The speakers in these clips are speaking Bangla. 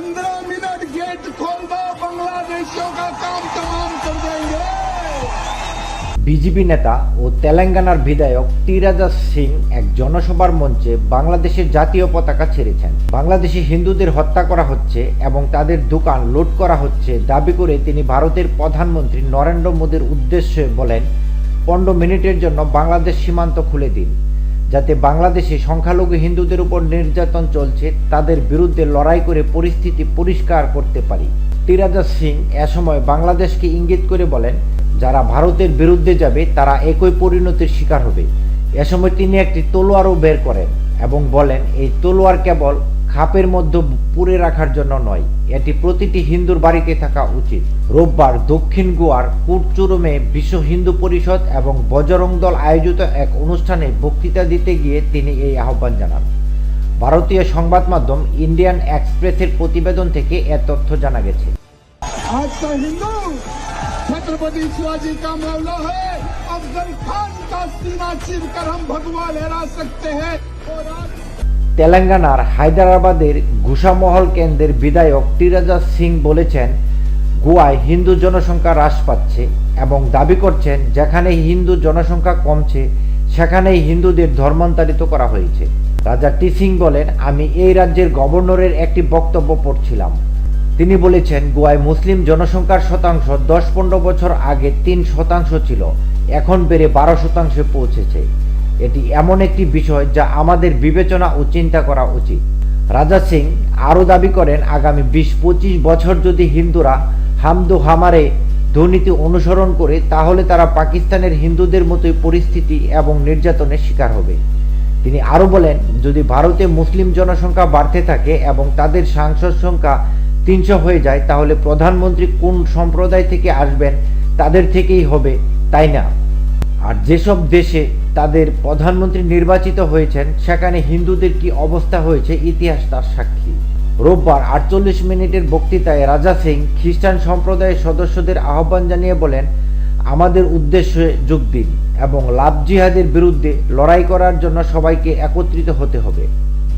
पंद्रह मिनट गेट खोल दो बांग्लादेशियों का काम तमाम कर देंगे বিজেপি নেতা ও তেলেঙ্গানার বিধায়ক টিরাজা সিং এক জনসভার মঞ্চে বাংলাদেশের জাতীয় পতাকা ছেড়েছেন বাংলাদেশে হিন্দুদের হত্যা করা হচ্ছে এবং তাদের দোকান লুট করা হচ্ছে দাবি করে তিনি ভারতের প্রধানমন্ত্রী নরেন্দ্র মোদীর উদ্দেশ্যে বলেন পনেরো মিনিটের জন্য বাংলাদেশ সীমান্ত খুলে দিন যাতে বাংলাদেশে সংখ্যালঘু হিন্দুদের উপর নির্যাতন চলছে, তাদের বিরুদ্ধে লড়াই করে পরিস্থিতি পরিষ্কার করতে পারি। তিরাজা সিং এ সময় বাংলাদেশকে ইঙ্গিত করে বলেন, যারা ভারতের বিরুদ্ধে যাবে, তারা একই পরিণতির শিকার হবে। এ সময় তিনি একটি তলোয়ারও বের করেন এবং বলেন, এই তলোয়ার কেবল খাপের মধ্যে পুরে রাখার জন্য নয় এটি প্রতিটি হিন্দুর বাড়িতে থাকা উচিত রোববার দক্ষিণ গোয়ার কুটচুরমে বিশ্ব হিন্দু পরিষদ এবং বজরং দল আয়োজিত এক অনুষ্ঠানে বক্তৃতা দিতে গিয়ে তিনি এই আহ্বান জানান ভারতীয় সংবাদ মাধ্যম ইন্ডিয়ান এক্সপ্রেসের প্রতিবেদন থেকে এ তথ্য জানা গেছে आज का हिंदू छत्रपति शिवाजी का मामला है अफजल खान का सीना चीर कर हम भगवा लहरा सकते हैं और आज তেলেঙ্গানার হায়দ্রাবাদের ঘুষামহল কেন্দ্রের বিধায়ক টিরাজা সিং বলেছেন, গোয়ায় হিন্দু জনসংখ্যা হ্রাস পাচ্ছে এবং দাবি করছেন যেখানে হিন্দু জনসংখ্যা কমছে, সেখানেই হিন্দুদের ধর্মান্তরিত করা হয়েছে। রাজা টি সিং বলেন, আমি এই রাজ্যের গভর্নরের একটি বক্তব্য পড়ছিলাম। তিনি বলেছেন, গোয়ায় মুসলিম জনসংখ্যার শতাংশ দশ পনেরো বছর আগে তিন শতাংশ ছিল, এখন বেড়ে বারো শতাংশে পৌঁছেছে। এটি এমন একটি বিষয় যা আমাদের বিবেচনা ও চিন্তা করা উচিত। রাজা সিং আরও দাবি করেন, আগামী বিশ পঁচিশ বছর যদি হিন্দুরা হামদু হামারে দুর্নীতি অনুসরণ করে, তাহলে তারা পাকিস্তানের হিন্দুদের মতোই পরিস্থিতি এবং নির্যাতনের শিকার হবে। তিনি আরও বলেন, যদি ভারতে মুসলিম জনসংখ্যা বাড়তে থাকে এবং তাদের সাংসদ সংখ্যা তিনশো হয়ে যায়, তাহলে প্রধানমন্ত্রী কোন সম্প্রদায় থেকে আসবেন, তাদের থেকেই হবে, তাই না? আর যেসব দেশে তাদের প্রধানমন্ত্রী নির্বাচিত হয়েছেন, সেখানে হিন্দুদের কি অবস্থা হয়েছে ইতিহাস তার সাক্ষী। রোববার আটচল্লিশ মিনিটের বক্তৃতায় রাজা সিং খ্রিস্টান সম্প্রদায়ের সদস্যদের আহ্বান জানিয়ে বলেন, আমাদের উদ্দেশ্যে যোগ দিন এবং লাভ জিহাদের বিরুদ্ধে লড়াই করার জন্য সবাইকে একত্রিত হতে হবে।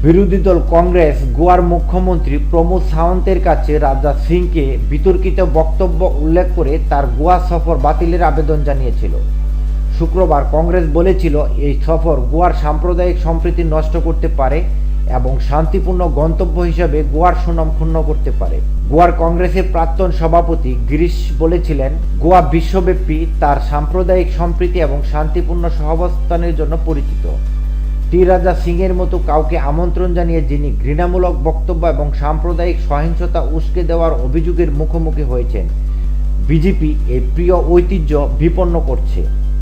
বিরোধী দল কংগ্রেস, গোয়ার মুখ্যমন্ত্রী প্রমোদ সাওন্তের কাছে রাজা সিংকে বিতর্কিত বক্তব্য উল্লেখ করে তার গোয়া সফর বাতিলের আবেদন জানিয়েছিল। শুক্রবার কংগ্রেস বলেছিল এই সফর গোয়ার সাম্প্রদায়িক সম্প্রীতি নষ্ট করতে পারে এবং শান্তিপূর্ণ গন্তব্য হিসাবে গোয়ার সুনাম ক্ষুণ্ণ করতে পারে। গোয়ার কংগ্রেসের প্রাক্তন সভাপতি গিরিশ বলেছিলেন, গোয়া বিশ্বব্যাপী তার সাম্প্রদায়িক সম্প্রীতি এবং শান্তিপূর্ণ সহাবস্থানের জন্য পরিচিত। টি. রাজা সিংয়ের মতো কাউকে আমন্ত্রণ জানিয়ে যিনি ঘৃণামূলক বক্তব্য এবং সাম্প্রদায়িক সহিংসতা উস্কে দেওয়ার অভিযোগের মুখোমুখি হয়েছেন। বিজেপি এই প্রিয় ঐতিহ্য বিপন্ন করছে।